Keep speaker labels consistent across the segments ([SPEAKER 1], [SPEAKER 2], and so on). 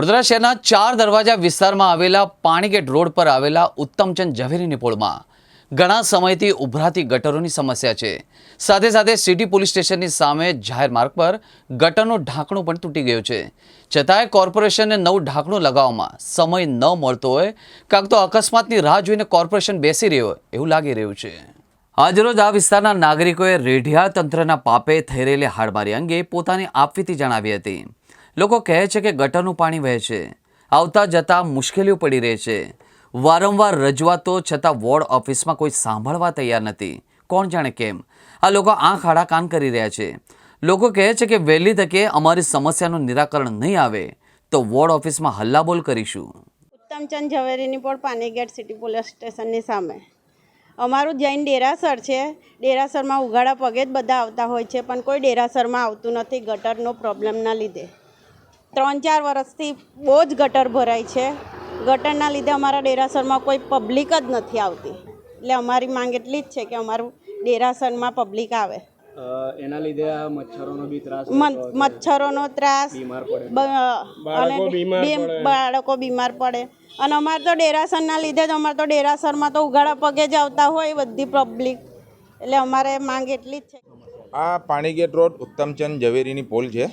[SPEAKER 1] વડોદરા શહેરના ચાર દરવાજા વિસ્તારમાં આવેલા પાણીગેટ રોડ પર આવેલા ઉત્તમચંદ ઝવેરીની પોળમાં ઘણા સમયથી ઉભરાતી ગટરોની સમસ્યા છે. સાથે સાથે સિટી પોલીસ સ્ટેશનની સામે જાહેર માર્ગ પર ગટરનું ઢાંકણું પણ તૂટી ગયું છે. છતાંય કોર્પોરેશનને નવું ઢાંકણું લગાવવામાં સમય ન મળતો હોય, કાંક તો અકસ્માતની રાહ જોઈને કોર્પોરેશન બેસી રહ્યો હોય એવું લાગી રહ્યું છે. આજરોજ આ વિસ્તારના નાગરિકોએ રેઢિયા તંત્રના પાપે થઈ રહેલી હાડમારી અંગે પોતાની આપવીતી જણાવી હતી. લોકો કહે છે કે ગટરનું પાણી વહે છે. આવતા જતા મુશ્કેલીઓ પડી રહે છે. વારંવાર રજૂઆતો છતાં વોર્ડ ઓફિસમાં કોઈ સાંભળવા તૈયાર નથી. કોણ જાણે કેમ? આ લોકો આંખ આડા કાન કરી રહ્યા છે. લોકો કહે છે કે વહેલી તકે અમારી સમસ્યાનું નિરાકરણ નહીં આવે, તો વોર્ડ ઓફિસમાં હલ્લાબોલ કરીશું.
[SPEAKER 2] ઉત્તમચંદ ઝવેરીની પણ પાનીગેટ સિટી પોલીસ સ્ટેશનની સામે. અમારું જૈન ડેરાસર છે. ડેરાસરમાં ઉઘાડા પગે જ બધા આવતા હોય છે, પણ કોઈ ડેરાસરમાં આવતું નથી ગટરનો પ્રોબ્લેમના લીધે. ત્રણ ચાર વર્ષથી બહુ જ ગટર ભરાય છે. ગટરના લીધે અમારા ડેરાસરમાં કોઈ પબ્લિક જ નથી આવતી. એટલે અમારી માંગ એટલી જ છે કે અમારું ડેરાસરમાં પબ્લિક આવે.
[SPEAKER 3] એના લીધે આ મચ્છરોનો બી ત્રાસ
[SPEAKER 2] મચ્છરોનો ત્રાસ
[SPEAKER 3] બીમાર પડે.
[SPEAKER 2] અને બાળકો બીમાર પડે. અને અમારે તો ડેરાસરના લીધે જ અમારે તો ડેરાસરમાં તો ઉઘાડા પગે જ આવતા હોય બધી પબ્લિક. એટલે અમારે માંગ એટલી જ છે.
[SPEAKER 4] આ પાણીગેટ રોડ ઉત્તમચંદ ઝવેરીની પોલ છે.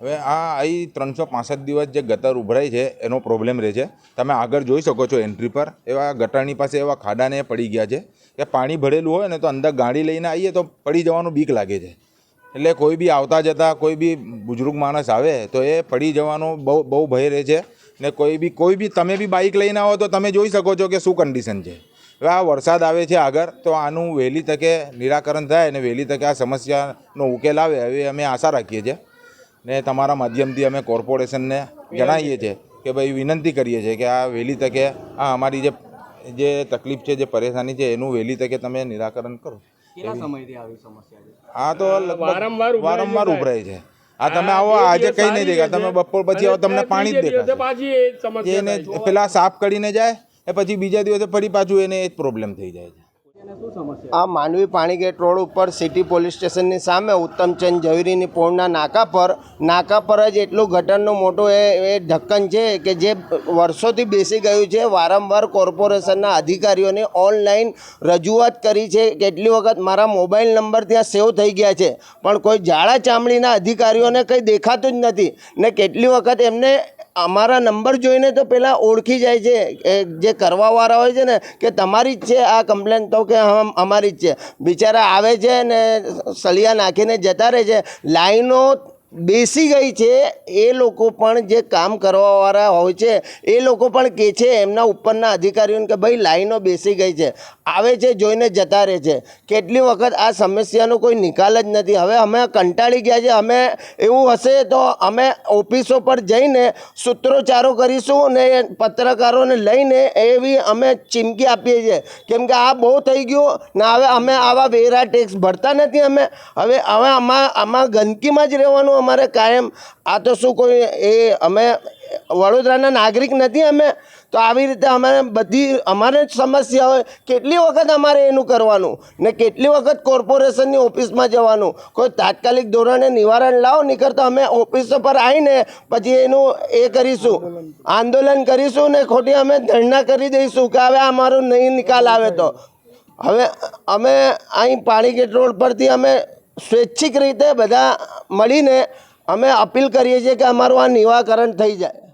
[SPEAKER 4] હવે આ અહીં ત્રણસો પાસઠ દિવસ જે ગટર ઉભરાય છે, એનો પ્રોબ્લેમ રહે છે. તમે આગળ જોઈ શકો છો એન્ટ્રી પર. એવા ગટરની પાસે એવા ખાડાને પડી ગયા છે કે પાણી ભરેલું હોય ને તો અંદર ગાડી લઈને આવીએ તો પડી જવાનું બીક લાગે છે. એટલે કોઈ બી આવતા જતા કોઈ બી બુજુર્ગ માણસ આવે તો એ પડી જવાનો બહુ બહુ ભય રહે છે. ને કોઈ બી કોઈ બી, તમે બી બાઇક લઈને આવો તો તમે જોઈ શકો છો કે શું કન્ડિશન છે. હવે આ વરસાદ આવે છે આગળ તો આનું વહેલી તકે નિરાકરણ થાય અને વહેલી તકે આ સમસ્યાનો ઉકેલ આવે એવી અમે આશા રાખીએ છીએ. ને તમારા માધ્યમથી અમે કોર્પોરેશનને જણાવીએ છીએ કે ભાઈ વિનંતી કરીએ છીએ કે આ વહેલી તકે આ અમારી જે જે તકલીફ છે જે પરેશાની છે એનું વહેલી તકે તમે નિરાકરણ કરો.
[SPEAKER 3] કેટલા સમયથી આવી સમસ્યા છે?
[SPEAKER 4] આ તો લગભગ વારંવાર ઉભરાય છે આ તમે આવો આજે કઈ નહીં દેખા તમે બપોર પછી આવો તમને પાણી જ દેખાશે. એને પેલા સાફ કરીને જાય એ પછી બીજા દિવસે ફરી પાછું એને એ જ પ્રોબ્લેમ થઈ જાય છે.
[SPEAKER 5] આ માંડવી પાણીગેટ રોડ ઉપર સિટી પોલીસ સ્ટેશનની સામે ઉત્તમચંદ ઝવેરીની પોળના નાકા પર નાકા પર જ એટલું ગટરનું મોટું એ એ ઢક્કન છે કે જે વર્ષોથી બેસી ગયું છે. વારંવાર કોર્પોરેશનના અધિકારીઓને ઓનલાઈન રજૂઆત કરી છે. કેટલી વખત મારા મોબાઈલ નંબર ત્યાં સેવ થઈ ગયા છે. પણ કોઈ જાડા ચામડીના અધિકારીઓને કંઈ દેખાતું જ નથી ને કેટલી વખત એમને અમારા નંબર જોઈને તો પહેલાં ઓળખી જાય છે જે કરવાવાળા હોય છે ને, કે તમારી જ છે આ કમ્પ્લેન તો કે અમારી જ છે. બિચારા આવે છે ને સળિયા નાખીને જતા રહે છે. લાઈનો બેસી ગઈ છે, એ લોકો પણ જે કામ કરવાવાળા હોય છે, એ લોકો પણ કહે છે, એમના ઉપરના અધિકારીઓને કે ભાઈ લાઈનો બેસી ગઈ છે, આવે છે, જોઈને જતા રહે છે. કેટલી વખત આ સમસ્યાનો કોઈ નિકાલ જ નથી. હવે અમે કંટાળી ગયા છે, અમે એવું હશે તો અમે ઓફિસો પર જઈને સૂત્રોચ્ચારો કરીશું ને પત્રકારોને લઈને એવી અમે ચીમકી આપીએ છીએ. કેમ કે આ બહુ થઈ ગયું, ને હવે અમે આવા વેરા ટેક્સ ભરતા નથી અમે. હવે હવે આમાં આમાં ગંદકીમાં જ રહેવાનું અમારે કાયમ, આ તો શું કોઈ એ અમે વડોદરાના નાગરિક નથી અમે, તો આવી રીતે અમારે બધી, અમારે જ સમસ્યા હોય, કેટલી વખત અમારે એનું કરવાનું? ને કેટલી વખત કોર્પોરેશનની ઓફિસમાં જવાનું? કોઈ તાત્કાલિક ધોરણે નિવારણ લાવો નહીં તો અમે ઓફિસ પર આવીને પછી એનું એ કરીશું. આંદોલન કરીશું ને ખોટી અમે ધરણા કરી દઈશું કે હવે અમારો નહીં નિકાલ આવે તો. હવે અમે અહીં પાણીગેટ રોડ પરથી અમે સ્વૈચ્છિક રીતે બધા મળીને અમે અપીલ કરીએ છીએ કે અમારું આ નિવાકરણ થઈ જાય.